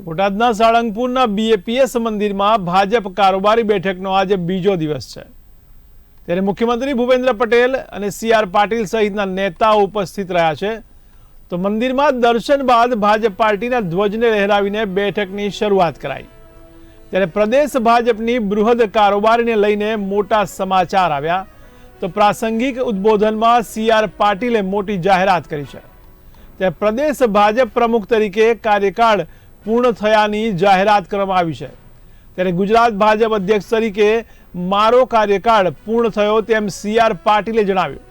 બોટાદના સાળંગપુરના બીએપીએસ મંદિરમાં ભાજપ કારોબારી બેઠકનો આજે બીજો દિવસ છે. ત્યારે મુખ્યમંત્રી ભૂપેન્દ્ર પટેલ અને સી આર પાટીલ સહિતના નેતાઓ ઉપસ્થિત રહ્યા છે. તો મંદિરમાં દર્શન બાદ ભાજપ પાર્ટીના ધ્વજને લહેરાવીને બેઠકની શરૂઆત કરાઈ. ત્યારે પ્રદેશ ભાજપની બૃહદ કારોબારીને લઈને મોટા સમાચાર આવ્યા. તો પ્રાસંગિક ઉદ્બોધનમાં સી આર પાટીલે મોટી જાહેરાત કરી છે. ત્યારે પ્રદેશ ભાજપ પ્રમુખ તરીકે કાર્યકાળ પૂર્ણ થયાની જાહેરાત કરવામાં આવી છે. ત્યારે ગુજરાત ભાજપ અધ્યક્ષ તરીકે મારો કાર્યકાળ પૂર્ણ થયો તેમ સી આર પાટીલે જણાવ્યું.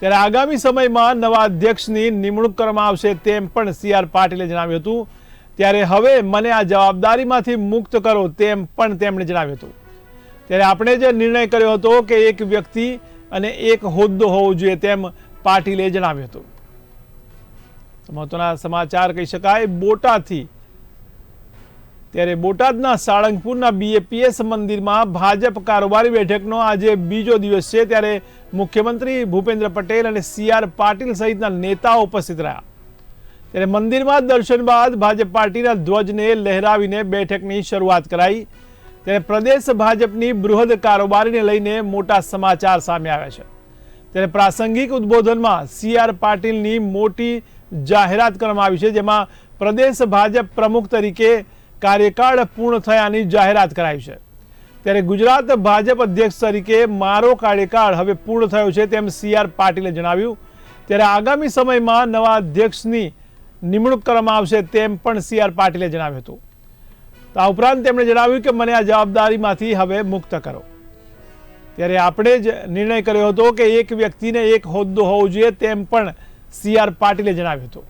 ત્યારે આગામી સમયમાં નવા અધ્યક્ષની નિમણૂક કરવામાં આવશે તેમ પણ સી આર પાટીલે જણાવ્યું હતું. ત્યારે હવે મને આ જવાબદારીમાંથી મુક્ત કરો તેમ પણ તેમણે જણાવ્યું હતું. ત્યારે આપણે જે નિર્ણય કર્યો હતો કે એક વ્યક્તિ અને એક હોદ્દો હોવો જોઈએ તેમ પાટીલે જણાવ્યું હતું. મહત્વના સમાચાર કહી શકાય, બોટાદથી ત્યારે બોટાદના સાળંગપુરના બીએપીએસ મંદિરમાં ભાજપ કારોબારી બેઠકનો આજે બીજો દિવસ છે. ત્યારે મુખ્યમંત્રી ભૂપેન્દ્ર પટેલ અને સી આર પાટીલ સહિતના નેતાઓ ઉપસ્થિત રહ્યા. ત્યારે મંદિરમાં દર્શન બાદ ભાજપ પાર્ટીના ધ્વજને લહેરાવીને બેઠકની શરૂઆત કરાઈ. ત્યારે પ્રદેશ ભાજપની બૃહદ કારોબારીને લઈને મોટા સમાચાર સામે આવ્યા છે. ત્યારે પ્રાસંગિક ઉદ્બોધનમાં સી આર પાટીલની મોટી જાહેરાત કરવામાં આવી છે, જેમાં પ્રદેશ ભાજપ પ્રમુખ તરીકે કાર્યકાળ પૂર્ણ થયાની જાહેરાત કરાઈ છે. ત્યારે ગુજરાત ભાજપ અધ્યક્ષ તરીકે મારો કાર્યકાળ હવે પૂર્ણ થયો છે તેમ સી આર પાટીલે જણાવ્યું. ત્યારે આગામી સમયમાં નવા અધ્યક્ષની નિમણૂક કરવામાં આવશે તેમ પણ સી આર પાટીલે જણાવ્યું હતું. તો આ ઉપરાંત તેમણે જણાવ્યું કે મને આ જવાબદારીમાંથી હવે મુક્ત કરો. ત્યારે આપણે જ નિર્ણય કર્યો હતો કે એક વ્યક્તિને એક હોદ્દો હોવો જોઈએ તેમ પણ સી આર પાટીલે જણાવ્યું હતું.